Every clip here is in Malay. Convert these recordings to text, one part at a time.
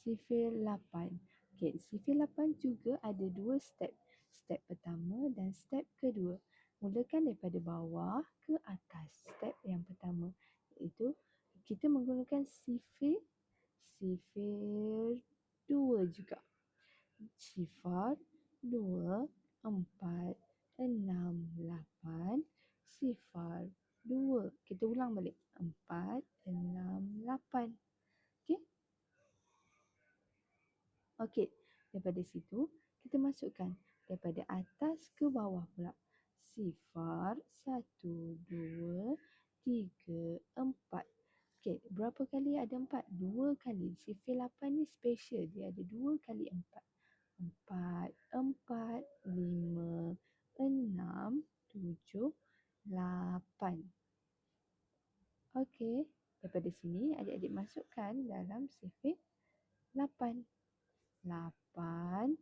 sifir 8. Okey, sifir 8 juga ada dua step. Step pertama dan step kedua. Mulakan daripada bawah ke atas. Step yang pertama iaitu kita menggunakan sifir sifir 2 juga. Sifar 2 4 6 8 sifar 2. Kita ulang balik. 4 6 8. Okey, daripada situ kita masukkan daripada atas ke bawah pula. Sifar, satu, dua, tiga, empat. Okey, berapa kali ada empat? Dua kali. Sifir lapan ni special. Dia ada dua kali empat. Empat, empat, lima, enam, tujuh, lapan. Okey, daripada sini adik-adik masukkan dalam sifir lapan. Lapan,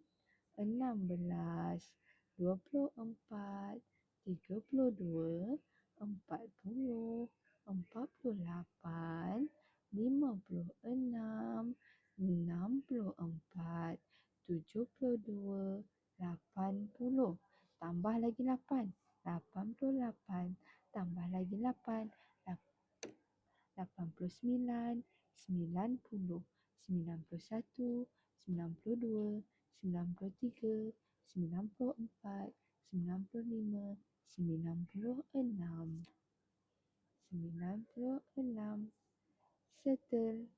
enam belas, dua puluh empat, tiga puluh dua, empat puluh, empat puluh lapan, lima puluh enam, enam puluh empat, tujuh puluh dua, lapan puluh. Tambah lagi lapan. Lapan puluh lapan. Tambah lagi lapan. Lapan puluh sembilan. Sembilan puluh. Sembilan puluh satu. Sembilan puluh dua. Sembilan puluh tiga. Sembilan puluh empat. Sembilan puluh lima. Sembilan puluh enam. Sembilan puluh enam. Settle.